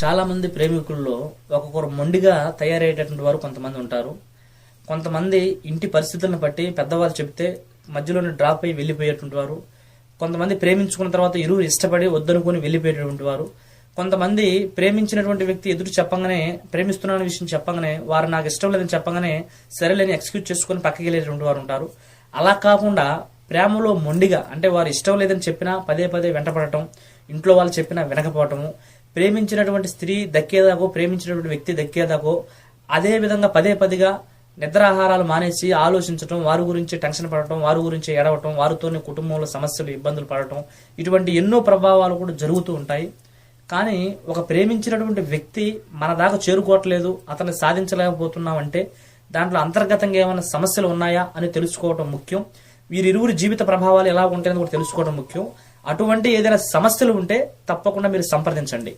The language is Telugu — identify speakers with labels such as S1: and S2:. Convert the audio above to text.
S1: చాలామంది ప్రేమికుల్లో ఒక్కొక్కరు మొండిగా తయారయ్యేటటువంటి వారు కొంతమంది ఉంటారు. కొంతమంది ఇంటి పరిస్థితులను బట్టి పెద్దవాళ్ళు చెప్తే మధ్యలోనే డ్రాప్ అయ్యి వెళ్ళిపోయేటువంటి వారు. కొంతమంది ప్రేమించుకున్న తర్వాత ఇరువురు ఇష్టపడి వద్దనుకొని వెళ్ళిపోయేటటువంటి వారు. కొంతమంది ప్రేమించినటువంటి వ్యక్తి ఎదురు చెప్పగానే ప్రేమిస్తున్నాను విషయం చెప్పగానే వారు నాకు ఇష్టం లేదని చెప్పగానే సరేలేని ఎక్స్క్యూజ్ చేసుకొని పక్కకి వెళ్ళేటువంటి వారు ఉంటారు. అలా కాకుండా ప్రేమలో మొండిగా అంటే వారు ఇష్టం లేదని చెప్పినా పదే పదే వెంటపడటం ఇంట్లో వాళ్ళు చెప్పినా వినకపోవటము ప్రేమించినటువంటి స్త్రీ దక్కేదాకో ప్రేమించినటువంటి వ్యక్తి దక్కేదాకో అదే విధంగా పదే పదిగా నిద్రాహారాలు మానేసి ఆలోచించటం వారి గురించి టెన్షన్ పడటం వారి గురించి ఎడవటం వారితోనే కుటుంబంలో సమస్యలు ఇబ్బందులు పడటం ఇటువంటి ఎన్నో ప్రభావాలు కూడా జరుగుతూ ఉంటాయి. కానీ ఒక ప్రేమించినటువంటి వ్యక్తి మన దాకా చేరుకోవట్లేదు అతన్ని సాధించలేకపోతున్నామంటే దాంట్లో అంతర్గతంగా ఏమైనా సమస్యలు ఉన్నాయా అని తెలుసుకోవటం ముఖ్యం. వీరిరువురి జీవిత ప్రభావాలు ఎలా ఉంటాయని కూడా తెలుసుకోవడం ముఖ్యం. అటువంటి ఏదైనా సమస్యలు ఉంటే తప్పకుండా మీరు సంప్రదించండి.